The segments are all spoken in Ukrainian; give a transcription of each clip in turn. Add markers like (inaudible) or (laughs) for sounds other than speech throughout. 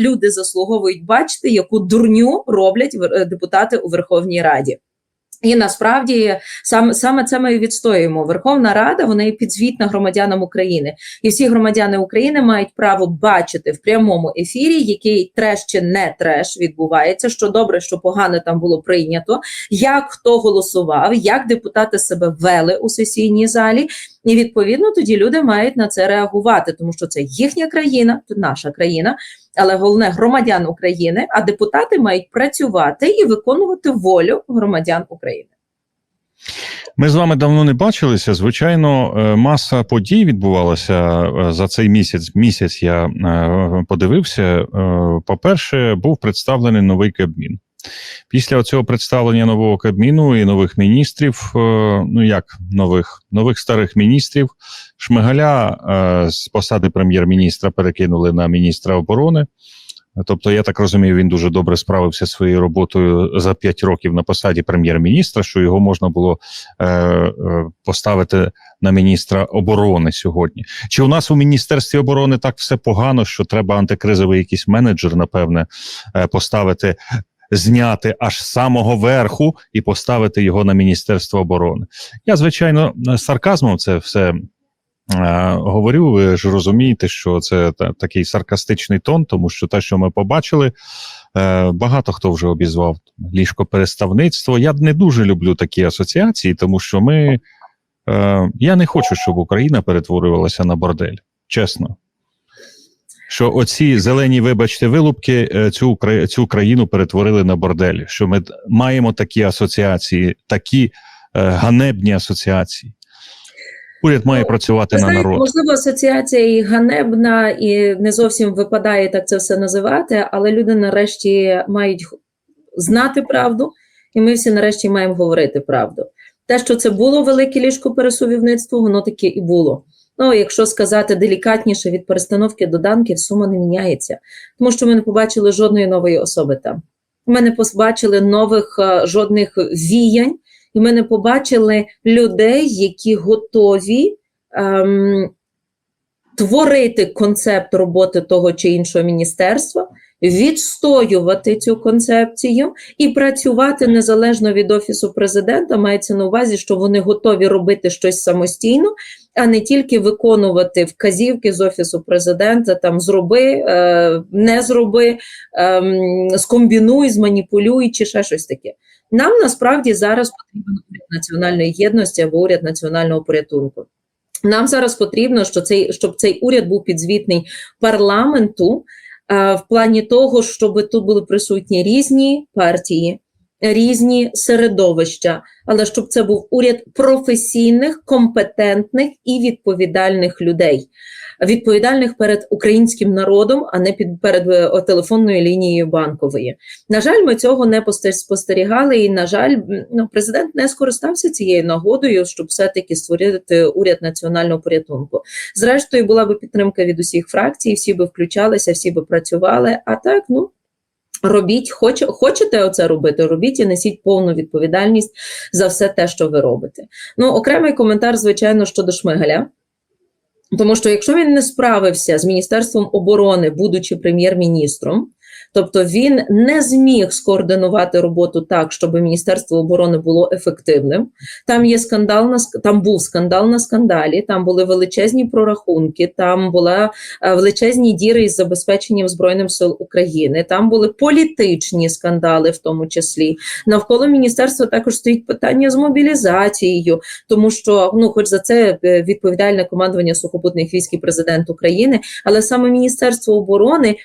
люди заслуговують бачити, яку дурню роблять е, депутати у Верховній Раді. І насправді саме саме це ми відстоюємо. Верховна Рада вона є підзвітна громадянам України, і всі громадяни України мають право бачити в прямому ефірі, який треш чи не треш відбувається. Що добре, що погано там було прийнято, як хто голосував, як депутати себе вели у сесійній залі. І відповідно тоді люди мають на це реагувати, тому що це їхня країна, наша країна, але головне громадян України. А депутати мають працювати і виконувати волю громадян України. Ми з вами давно не бачилися. Звичайно, е, маса подій відбувалася е, за цей місяць. Місяць я е, подивився. Е, По-перше, був представлений новий Кабмін. Після цього представлення нового Кабміну і нових міністрів, е, ну як нових, нових старих міністрів, Шмигаля е, з посади прем'єр-міністра перекинули на міністра оборони. Тобто, я так розумію, він дуже добре справився своєю роботою за 5 років на посаді прем'єр-міністра, що його можна було е, е, поставити на міністра оборони сьогодні. Чи у нас у міністерстві оборони так все погано, що треба антикризовий якийсь менеджер, напевне, поставити, зняти аж з самого верху і поставити його на міністерство оборони? Я звичайно сарказмом це все. Е, Говорю, ви ж розумієте, що це та, такий саркастичний тон, тому що те, що ми побачили, е, багато хто вже обізвав ліжкопереставництво. Я не дуже люблю такі асоціації, тому що ми. Е, я не хочу, щоб Україна перетворювалася на бордель, чесно. Що оці зелені, вибачте, вилупки е, цю, цю країну перетворили на бордель. Що ми маємо такі асоціації, такі е, ганебні асоціації. Уряд має працювати Ви на народ. можливо, асоціація і ганебна, і не зовсім випадає так це все називати, але люди нарешті мають знати правду, і ми всі нарешті маємо говорити правду. Те, що це було велике ліжко пересувівництво, воно таке і було. Ну, якщо сказати делікатніше, від перестановки до данків сума не міняється, тому що ми не побачили жодної нової особи там. Ми не побачили нових е, жодних віянь, і ми не побачили людей, які готові ем, творити концепт роботи того чи іншого міністерства, відстоювати цю концепцію і працювати незалежно від офісу президента. Мається на увазі, що вони готові робити щось самостійно, а не тільки виконувати вказівки з офісу президента. Там зроби, е, не зроби, ем, скомбінуй, зманіпулюй чи ще щось таке. Нам насправді зараз потрібен уряд національної єдності або уряд національного порятунку. Нам зараз потрібно, що цей, щоб цей уряд був підзвітний парламенту е, в плані того, щоб тут були присутні різні партії, різні середовища, але щоб це був уряд професійних, компетентних і відповідальних людей, відповідальних перед українським народом, а не під перед е, телефонною лінією банкової. На жаль, ми цього не постер- спостерігали, і на жаль, ну, президент не скористався цією нагодою, щоб все-таки створити уряд національного порятунку. Зрештою, була би підтримка від усіх фракцій, всі би включалися, всі би працювали. А так, ну. Робіть, хоч, хочете оце робити, робіть і несіть повну відповідальність за все те, що ви робите. Ну, окремий коментар, звичайно, щодо Шмигаля. Тому що якщо він не справився з Міністерством оборони, будучи прем'єр-міністром, тобто він не зміг скоординувати роботу так, щоб Міністерство оборони було ефективним. Там є скандал на там був скандал на скандалі, там були величезні прорахунки, там була е, величезні діри із забезпеченням збройним сил України. Там були політичні скандали, в тому числі навколо міністерства також стоїть питання з мобілізацією, тому що ну, хоч за це е, відповідальне командування сухопутних військ і президент України, але саме Міністерство оборони.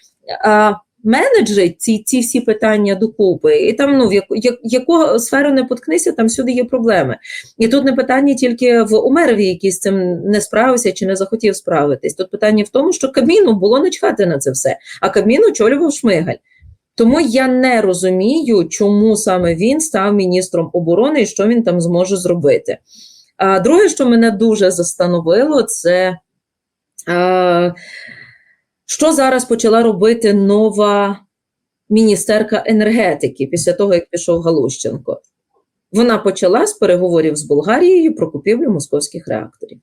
А, Менеджерить ці, ці всі питання докупи, і там ну в яку, як, яку сферу не поткнися, там всюди є проблеми. І тут не питання тільки в Умерові, який з цим не справився чи не захотів справитись. Тут питання в тому, що Кабміну було начхати на це все, а Кабмін очолював Шмигаль. Тому я не розумію, чому саме він став міністром оборони і що він там зможе зробити. А друге, що мене дуже застановило, це а, що зараз почала робити нова міністерка енергетики після того, як пішов Галущенко. Вона почала з переговорів з Болгарією про купівлю московських реакторів.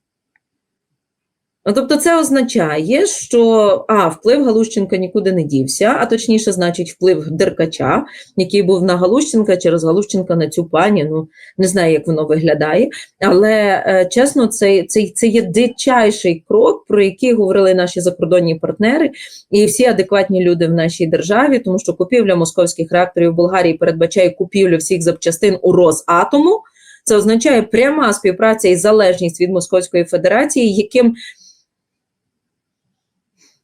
Ну, тобто, це означає, що а, вплив Галущенка нікуди не дівся, а точніше, значить, вплив Деркача, який був на Галущенка через Галущенка на цю пані. Ну не знаю, як воно виглядає. Але е, чесно, це, це, це є дичайший крок, про який говорили наші закордонні партнери і всі адекватні люди в нашій державі, тому що купівля московських реакторів в Болгарії передбачає купівлю всіх запчастин у Росатому. Це означає пряма співпраця і залежність від Московської Федерації, яким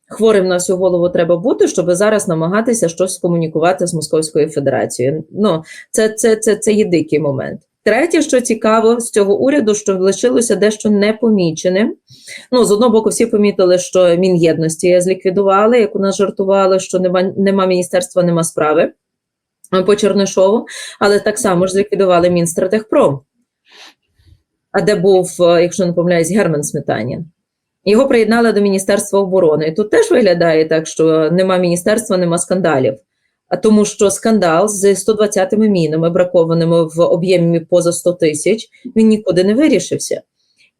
хворим на всю голову треба бути, щоб зараз намагатися щось комунікувати з Московською Федерацією. Ну, це, це, це, це є дикий момент. Третє, що цікаво з цього уряду, що лишилося дещо непоміченим. Ну, з одного боку, всі помітили, що Мін'єдності зліквідували, як у нас жартували, що нема, нема міністерства, нема справи по Чернишову, але так само ж зліквідували Мінстратегпром, а де був, е, якщо не помиляюсь, Герман Сметанін. Його приєднали до Міністерства оборони. І тут теж виглядає так, що нема міністерства, нема скандалів. А тому що скандал з 120 мінами, бракованими в об'ємі поза 100 тисяч, він нікуди не вирішився.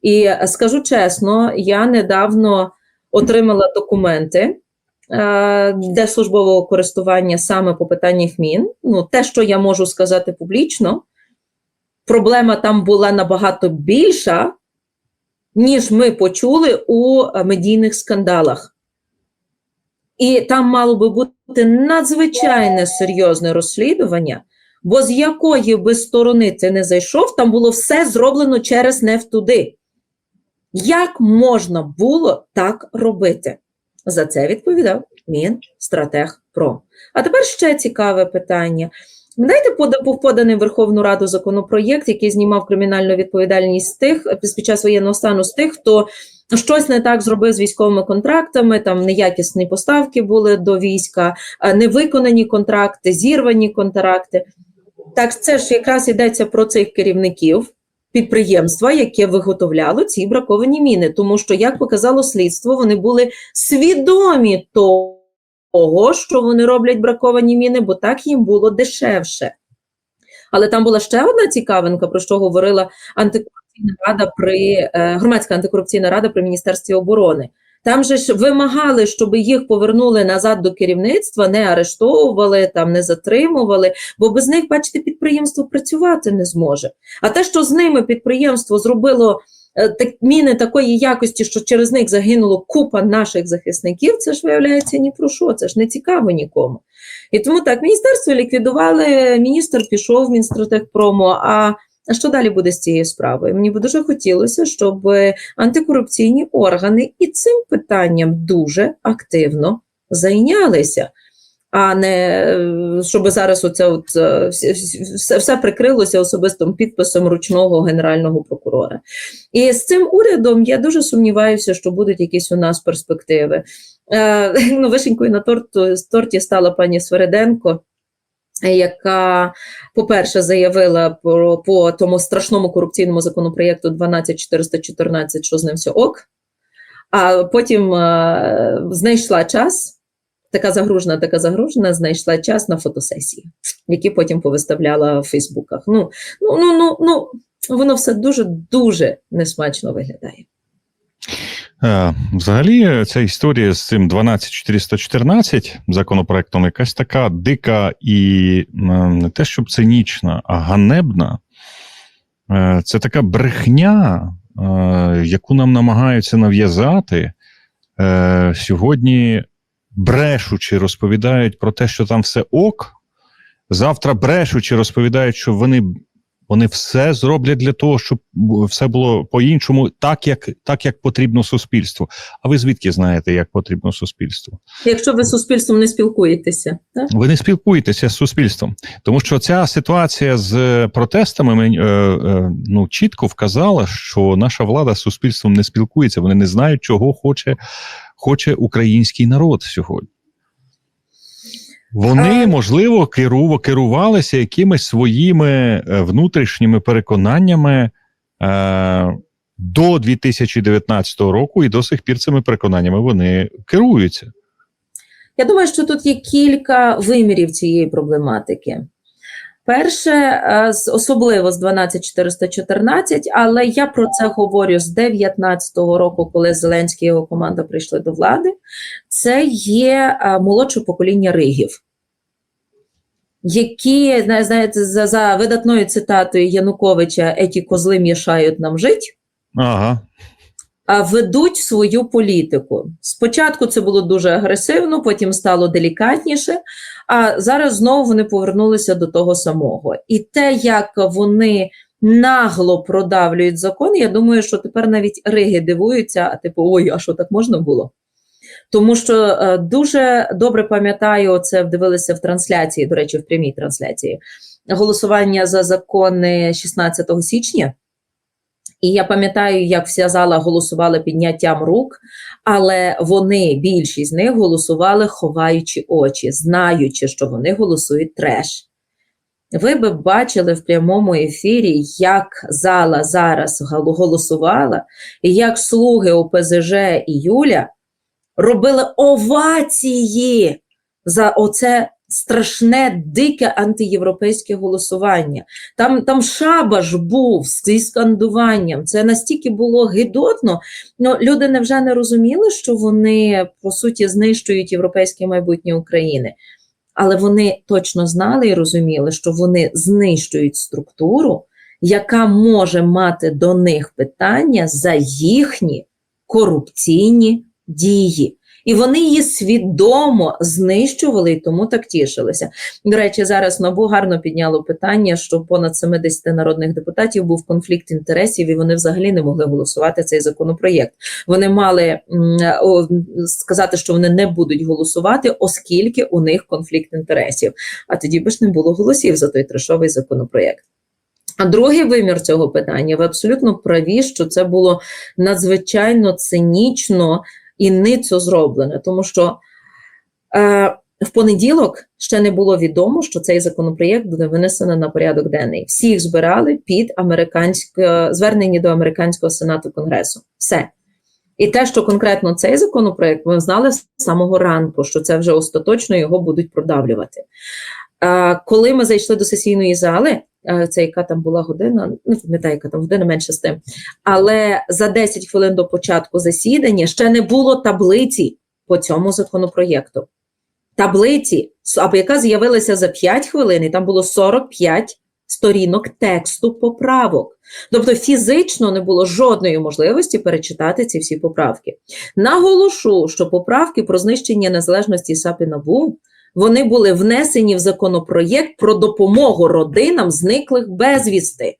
І скажу чесно, я недавно отримала документи е, для службового користування саме по питаннях мін. Ну, те, що я можу сказати публічно, проблема там була набагато більша, ніж ми почули у е, медійних скандалах. І там мало би бути надзвичайне серйозне розслідування, бо з якої би сторони ти не зайшов, там було все зроблено через не туди. Як можна було так робити? За це відповідав Мінстратегпром. А тепер ще цікаве питання. Знаєте, був поданий Верховну Раду законопроєкт, який знімав кримінальну відповідальність тих під час воєнного стану з тих, хто щось не так зробив з військовими контрактами, там неякісні поставки були до війська, невиконані контракти, зірвані контракти. Так, це ж якраз йдеться про цих керівників підприємства, яке виготовляло ці браковані міни. Тому що, як показало слідство, вони були свідомі того, що вони роблять браковані міни, бо так їм було дешевше. Але там була ще одна цікавинка, про що говорила антикорупційна рада при е, громадська антикорупційна рада при міністерстві оборони. Там же ж вимагали, щоб їх повернули назад до керівництва, не арештовували, там не затримували, бо без них, бачите, підприємство працювати не зможе. А те, що з ними підприємство зробило так, міни такої якості, що через них загинуло купа наших захисників, це ж виявляється ні про що, це ж не цікаво нікому. І тому так, міністерство ліквідували, міністр пішов в Мінстратегпрому, а а що далі буде з цією справою? Мені б дуже хотілося, щоб е, антикорупційні органи і цим питанням дуже активно зайнялися, а не щоб зараз оце от е, все, все прикрилося особистим підписом ручного генерального прокурора. І з цим урядом я дуже сумніваюся, що будуть якісь у нас перспективи. Е, (laughs) ну, вишенькою на торту, торті стала пані Свереденко яка, по-перше, заявила про по тому страшному корупційному законопроєкту 12414, що з ним все ок, а потім е, знайшла час, така загружена, така загружена, знайшла час на фотосесії, які потім повиставляла в Фейсбуках. Ну, ну, ну, ну, ну, воно все дуже дуже несмачно виглядає. Е, Взагалі, ця історія з цим 12414 законопроектом якась така дика і не те, щоб цинічна, а ганебна. Е, Це така брехня, е, яку нам намагаються нав'язати. Сьогодні брешучи розповідають про те, що там все ок. Завтра брешучи розповідають, що вони вони все зроблять для того, щоб все було по-іншому, так як, так як потрібно суспільству. А ви звідки знаєте, як потрібно суспільству? Якщо ви з суспільством не спілкуєтеся, так? Ви не спілкуєтеся з суспільством, тому що ця ситуація з протестами мені, е, е, ну, чітко вказала, що наша влада з суспільством не спілкується. Вони не знають, чого хоче, хоче український народ сьогодні. Вони, можливо, керув, керувалися якимись своїми е, внутрішніми переконаннями е, до 2019 року, і до сих пір цими переконаннями вони керуються. Я думаю, що тут є кілька вимірів цієї проблематики. Перше, е, особливо з 12414, але я про це говорю з 19-го року, коли Зеленський і його команда прийшли до влади. Це є е, молодше покоління ригів, які, знаєте, за, за видатною цитатою Януковича «Еті козли мішають нам жить. Ага. а ведуть свою політику. Спочатку це було дуже агресивно, потім стало делікатніше, а зараз знову вони повернулися до того самого. І те, як вони нагло продавлюють закон, я думаю, що тепер навіть риги дивуються, а типу, ой, а що так можна було? Тому що е, дуже добре пам'ятаю, це дивилися в трансляції, до речі, в прямій трансляції, голосування за закони 16 січня. І я пам'ятаю, як вся зала голосувала підняттям рук, але вони, більшість з них, голосували, ховаючи очі, знаючи, що вони голосують треш. Ви би бачили в прямому ефірі, як зала зараз голосувала, і як слуги ОПЗЖ і Юля робили овації за оце страшне, дике антиєвропейське голосування. Там, там шабаш був зі скандуванням. Це настільки було гидотно. Ну, люди невже не розуміли, що вони по суті знищують європейське майбутнє України. Але вони точно знали і розуміли, що вони знищують структуру, яка може мати до них питання за їхні корупційні дії. І вони її свідомо знищували і тому так тішилися. До речі, зараз НАБУ гарно підняло питання, що понад 70 народних депутатів був конфлікт інтересів, і вони взагалі не могли голосувати цей законопроєкт. Вони мали сказати, що вони не будуть голосувати, оскільки у них конфлікт інтересів. А тоді би ж не було голосів за той трешовий законопроєкт. А другий вимір цього питання, ви абсолютно праві, що це було надзвичайно цинічно і ницо зроблене, тому що е, в понеділок ще не було відомо, що цей законопроєкт буде винесено на порядок денний. Всіх збирали під американське звернення до американського сенату конгресу. Все. І те, що конкретно цей законопроєкт, ми знали з самого ранку, що це вже остаточно його будуть продавлювати. Коли ми зайшли до сесійної зали, це яка там була година, не пам'ятаю, яка там година менше з тим. Але за 10 хвилин до початку засідання ще не було таблиці по цьому законопроєкту. Таблиці, або яка з'явилася за 5 хвилин, і там було 45 сторінок тексту поправок. Тобто фізично не було жодної можливості перечитати ці всі поправки. Наголошу, що поправки про знищення незалежності САП і НАБУ вони були внесені в законопроєкт про допомогу родинам зниклих безвісти.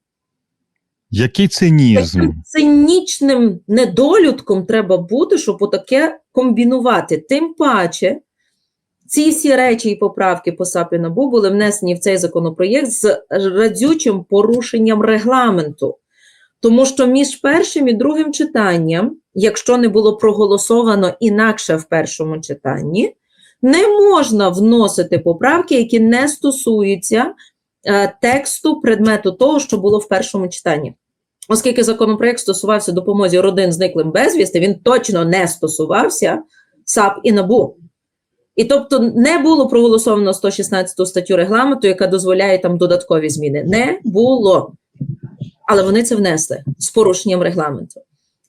Який цинізм? Таким цинічним недолюдком треба бути, щоб отаке комбінувати. Тим паче, ці всі речі і поправки по САПі НАБУ були внесені в цей законопроєкт з радзючим порушенням регламенту. Тому що між першим і другим читанням, якщо не було проголосовано інакше в першому читанні, не можна вносити поправки, які не стосуються е, тексту предмету того, що було в першому читанні. Оскільки законопроект стосувався допомозі родин зниклим безвісти, він точно не стосувався САП і НАБУ. І тобто не було проголосовано 116 статтю регламенту, яка дозволяє там додаткові зміни. Не було. Але вони це внесли з порушенням регламенту.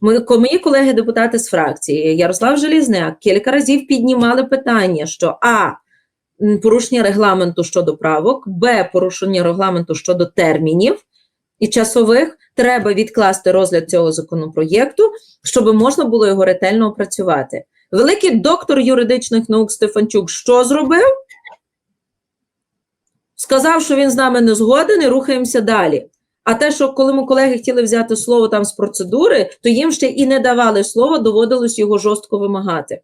Ми, мої колеги-депутати з фракції Ярослав Желізняк кілька разів піднімали питання, що А. Порушення регламенту щодо правок, Б. Порушення регламенту щодо термінів і часових. Треба відкласти розгляд цього законопроєкту, щоб можна було його ретельно опрацювати. Великий доктор юридичних наук Стефанчук що зробив? Сказав, що він з нами не згоден і рухаємося далі. А те, що коли ми колеги хотіли взяти слово там з процедури, то їм ще і не давали слова, доводилось його жорстко вимагати.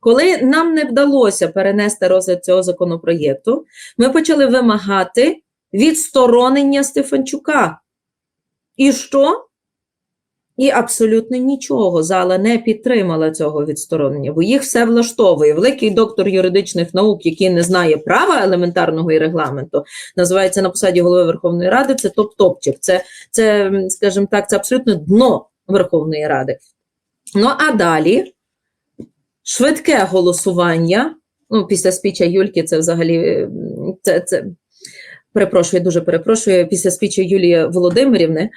Коли нам не вдалося перенести розгляд цього законопроєкту, ми почали вимагати відсторонення Стефанчука. І що? І абсолютно нічого. Зала не підтримала цього відсторонення, бо їх все влаштовує. Великий доктор юридичних наук, який не знає права елементарного і регламенту, називається на посаді голови Верховної Ради. Це топ-топчик. Це, це, скажімо так, це абсолютно дно Верховної Ради. Ну а далі швидке голосування. Ну, після спіча Юльки, це взагалі це, це перепрошую, дуже перепрошую, після спічі Юлії Володимирівни, е,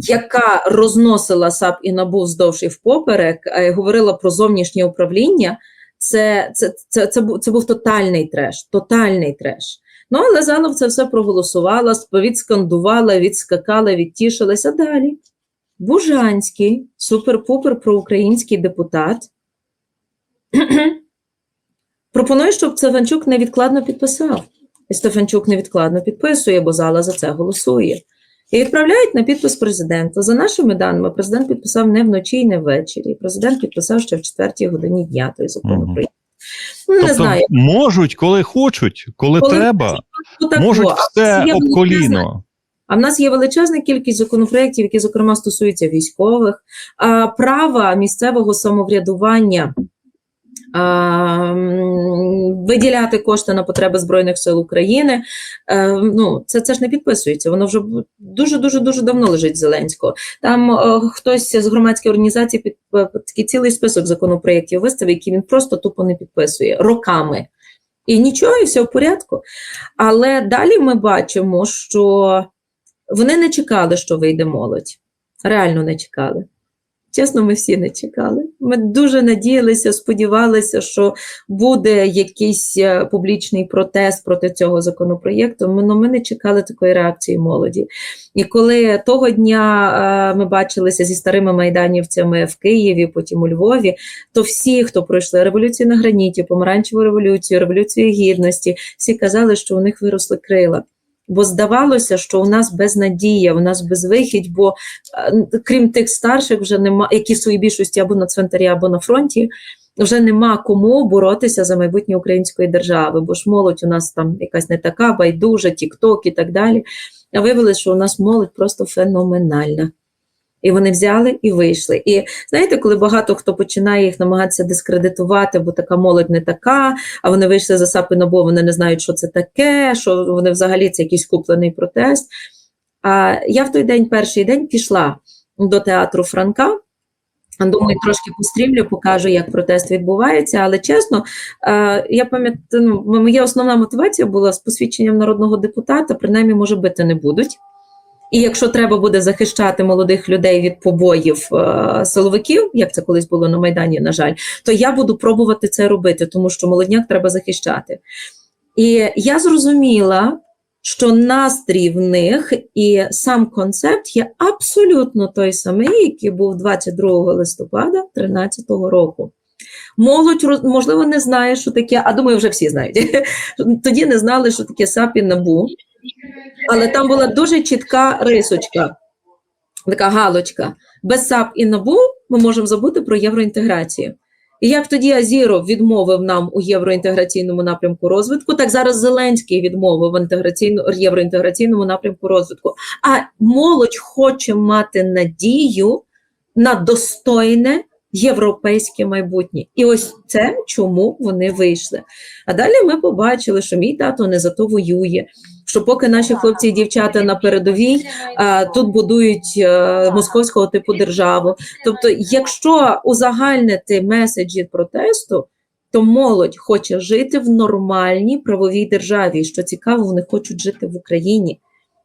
яка розносила САП і НАБУ вздовж і впоперек, е, говорила про зовнішнє управління. Це, це, це, це, це був тотальний треш, тотальний треш. Ну, але заново це все проголосувала, відскандувала, відскакала, відтішилася далі. Бужанський, супер-пупер проукраїнський депутат, (clears throat) пропонує, щоб Стефанчук невідкладно підписав. І Стефанчук невідкладно підписує, бо зала за це голосує. І відправляють на підпис президента. За нашими даними, президент підписав не вночі і не ввечері. Президент підписав ще в четвертій годині дня той законопроєкт. Ну, не тобто знаю. можуть, коли хочуть, коли, Коли треба, Ну, так, можуть в все об коліно. А в нас є величезна кількість законопроєктів, які, зокрема, стосуються військових, а, права місцевого самоврядування. А, м, Виділяти кошти на потреби Збройних сил України. Е, ну, це, це ж не підписується. Воно вже дуже дуже давно лежить Зеленського. Там е, хтось з громадської організації під е, такий цілий список законопроєктів виставив, які він просто тупо не підписує роками. І нічого, і все в порядку. Але далі ми бачимо, що вони не чекали, що вийде молодь. Реально не чекали. Чесно, ми всі не чекали. Ми дуже надіялися, сподівалися, що буде якийсь е, публічний протест проти цього законопроєкту. Ми, ну, ми не чекали такої реакції молоді. І коли того дня е, ми бачилися зі старими майданівцями в Києві, потім у Львові, то всі, хто пройшли революцію на граніті, помаранчеву революцію, революцію гідності, всі казали, що у них виросли крила. Бо здавалося, що у нас безнадія, у нас безвихідь, бо е, крім тих старших, вже нема, які в своїй більшості або на цвинтарі, або на фронті, вже нема кому боротися за майбутнє української держави. Бо ж молодь у нас там якась не така, байдужа, тік-ток і так далі. А виявилося, що у нас молодь просто феноменальна. І вони взяли і вийшли. І знаєте, коли багато хто починає їх намагатися дискредитувати, бо така молодь не така, а вони вийшли за САПи НАБУ, вони не знають, що це таке, що вони взагалі це якийсь куплений протест. А я в той день, перший день, пішла до театру Франка. Думаю, трошки пострімлю, покажу, як протест відбувається. Але чесно, е, я пам'ятаю, ну, моя основна мотивація була з посвідченням народного депутата, принаймні, може бити не будуть. І якщо треба буде захищати молодих людей від побоїв е, силовиків, як це колись було на Майдані, на жаль, то я буду пробувати це робити, тому що молодняк треба захищати. І я зрозуміла, що настрій в них і сам концепт є абсолютно той самий, який був 22 листопада 2013 року. Молодь, можливо, не знає, що таке, а думаю, вже всі знають. (laughs) Тоді не знали, що таке САП і НАБУ. Але там була дуже чітка рисочка, така галочка. Без САП і НАБУ ми можемо забути про євроінтеграцію. І як тоді Азіров відмовив нам у євроінтеграційному напрямку розвитку, так зараз Зеленський відмовив в євроінтеграційному напрямку розвитку. А молодь хоче мати надію на достойне європейське майбутнє. І ось це чому вони вийшли. А далі ми побачили, що мій тато не за то воює. Що поки наші хлопці і дівчата на передовій тут будують е, московського типу державу. Тобто, якщо узагальнити меседжі протесту, то молодь хоче жити в нормальній правовій державі. Що цікаво, вони хочуть жити в Україні.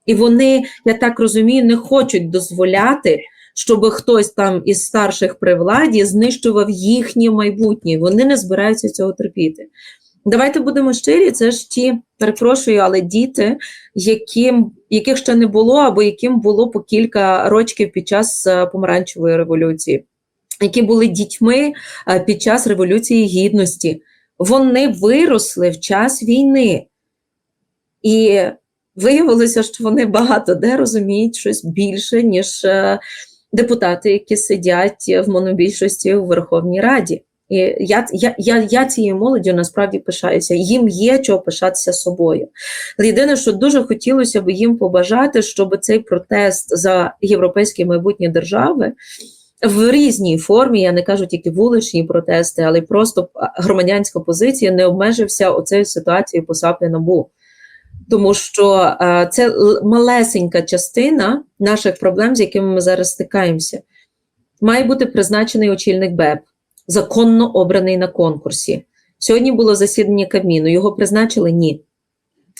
І вони, я так розумію, не хочуть дозволяти, щоб хтось там із старших при владі знищував їхнє майбутнє. Вони не збираються цього терпіти. Давайте будемо щирі, це ж ті, перепрошую, але діти, яким, яких ще не було, або яким було по кілька років під час е, помаранчевої революції, які були дітьми е, під час Революції Гідності. Вони виросли в час війни. І виявилося, що вони багато де розуміють щось більше, ніж е, депутати, які сидять в монобільшості у Верховній Раді. І я, я, я, я цією молоддю насправді пишаюся. Їм є чого пишатися собою. Єдине, що дуже хотілося б їм побажати, щоб цей протест за європейське майбутнє держави в різній формі, я не кажу тільки вуличні протести, але просто громадянська позиція не обмежився оцею ситуацією по САПі НАБУ. Тому що е, це малесенька частина наших проблем, з якими ми зараз стикаємося. Має бути призначений очільник БЕП, законно обраний на конкурсі. Сьогодні було засідання Кабміну. Його призначили? Ні.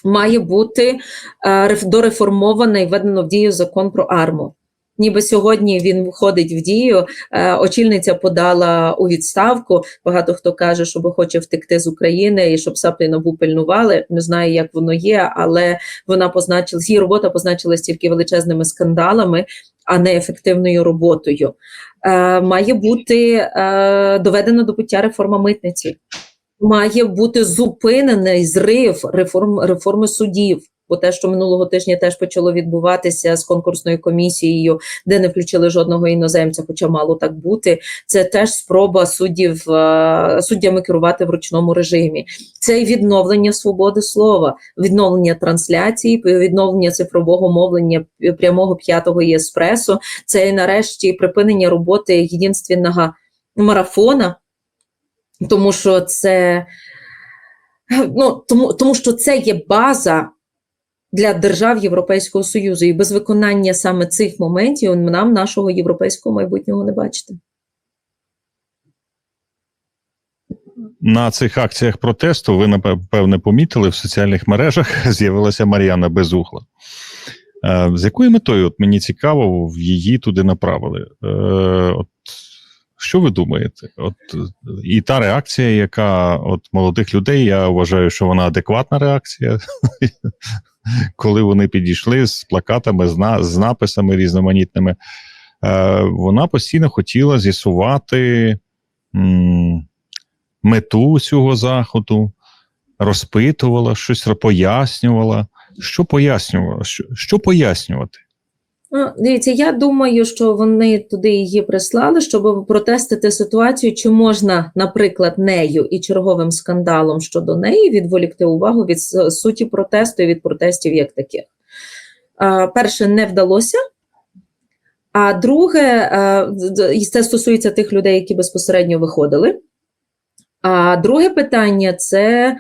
має бути е, реф- дореформовано введено в дію закон про арму. Ніби сьогодні він входить в дію. е, Очільниця подала у відставку. Багато хто каже, що хоче втекти з України і щоб саплі пильнували. Не знаю, як воно є, але вона позначилась, її робота позначилась тільки величезними скандалами, а не ефективною роботою. Е, Має бути е, доведена до пуття реформа митниці має бути зупинений зрив реформ реформи судів. Бо те, що минулого тижня теж почало відбуватися з конкурсною комісією, де не включили жодного іноземця, хоча мало так бути, це теж спроба суддів е, суддями керувати в ручному режимі. Це й відновлення свободи слова, відновлення трансляції, відновлення цифрового мовлення прямого п'ятого і еспресо. Це і нарешті припинення роботи єдинственного марафона тому що це ну, тому, тому що це є база для держав Європейського Союзу, і без виконання саме цих моментів нам нашого європейського майбутнього не бачити. На цих акціях протесту ви напевне помітили в соціальних мережах (laughs) з'явилася Мар'яна Безухла. Е, З якою метою от мені цікаво, її туди направили? Е, От що ви думаєте? От і та реакція, яка от молодих людей, я вважаю, що вона адекватна реакція, (laughs) коли вони підійшли з плакатами, з, на, з написами різноманітними. Е, Вона постійно хотіла з'ясувати. м, мету цього заходу, розпитувала, щось пояснювала. Що пояснювала? Що, що пояснювати? Ну, дивіться, я думаю, що вони туди її прислали, щоб протестити ситуацію, чи можна, наприклад, нею і черговим скандалом щодо неї відволікти увагу від суті протесту і від протестів як таких. Перше, не вдалося. А друге, це стосується тих людей, які безпосередньо виходили. А друге питання це,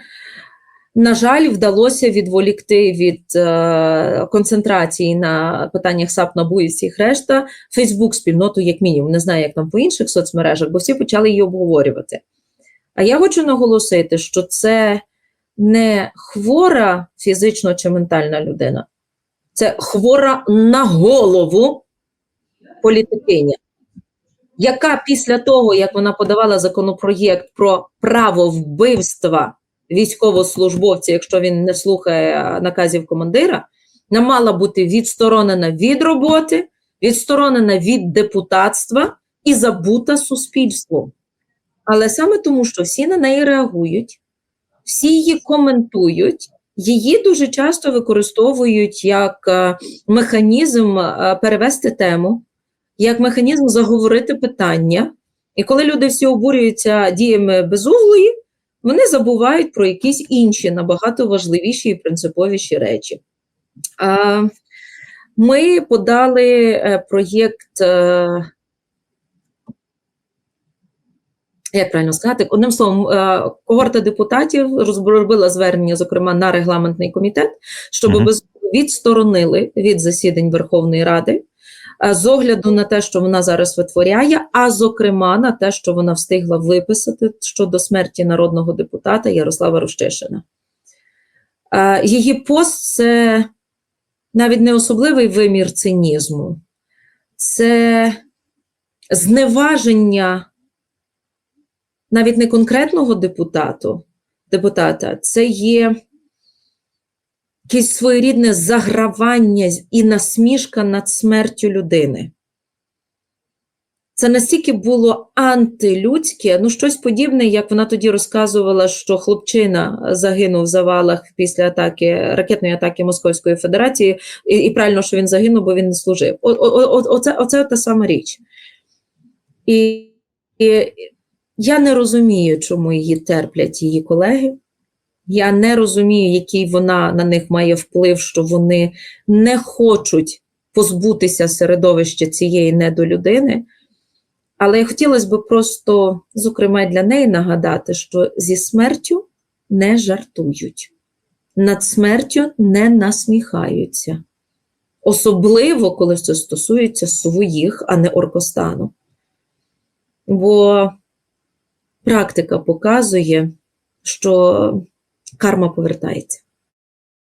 на жаль, вдалося відволікти від е, концентрації на питаннях САП НАБУ і всіх решта Фейсбук спільноту, як мінімум, не знаю, як там по інших соцмережах, бо всі почали її обговорювати. А я хочу наголосити, що це не хвора фізично чи ментальна людина, це хвора на голову політикиня яка після того, як вона подавала законопроєкт про право вбивства військовослужбовця, якщо він не слухає наказів командира, не мала бути відсторонена від роботи, відсторонена від депутатства і забута суспільством. Але саме тому, що всі на неї реагують, всі її коментують, її дуже часто використовують як е, механізм е, перевести тему, як механізм заговорити питання. І коли люди всі обурюються діями безуглої, вони забувають про якісь інші набагато важливіші і принциповіші речі. Ми подали е, проєкт, е, як правильно сказати, одним словом, е, когорта депутатів розробила звернення, зокрема, на регламентний комітет, щоб без відсторонили від засідань Верховної Ради з огляду на те, що вона зараз витворяє, а зокрема на те, що вона встигла виписати щодо смерті народного депутата Ярослава Рущишина. Е, Її пост це навіть не особливий вимір цинізму, це зневаження навіть не конкретного депутату, депутата, це є якесь своєрідне загравання і насмішка над смертю людини. Це настільки було антилюдське, ну щось подібне, як вона тоді розказувала, що хлопчина загинув в завалах після атаки ракетної атаки Московської Федерації, і, і правильно, що він загинув, бо він не служив. Оце, оце та сама річ. І, і я не розумію, чому її терплять її колеги. Я не розумію, який вона на них має вплив, що вони не хочуть позбутися середовища цієї недолюдини. Але хотілося б просто, зокрема, для неї нагадати, що зі смертю не жартують, над смертю не насміхаються. Особливо, коли це стосується своїх, а не оркостану. Бо практика показує, що карма повертається.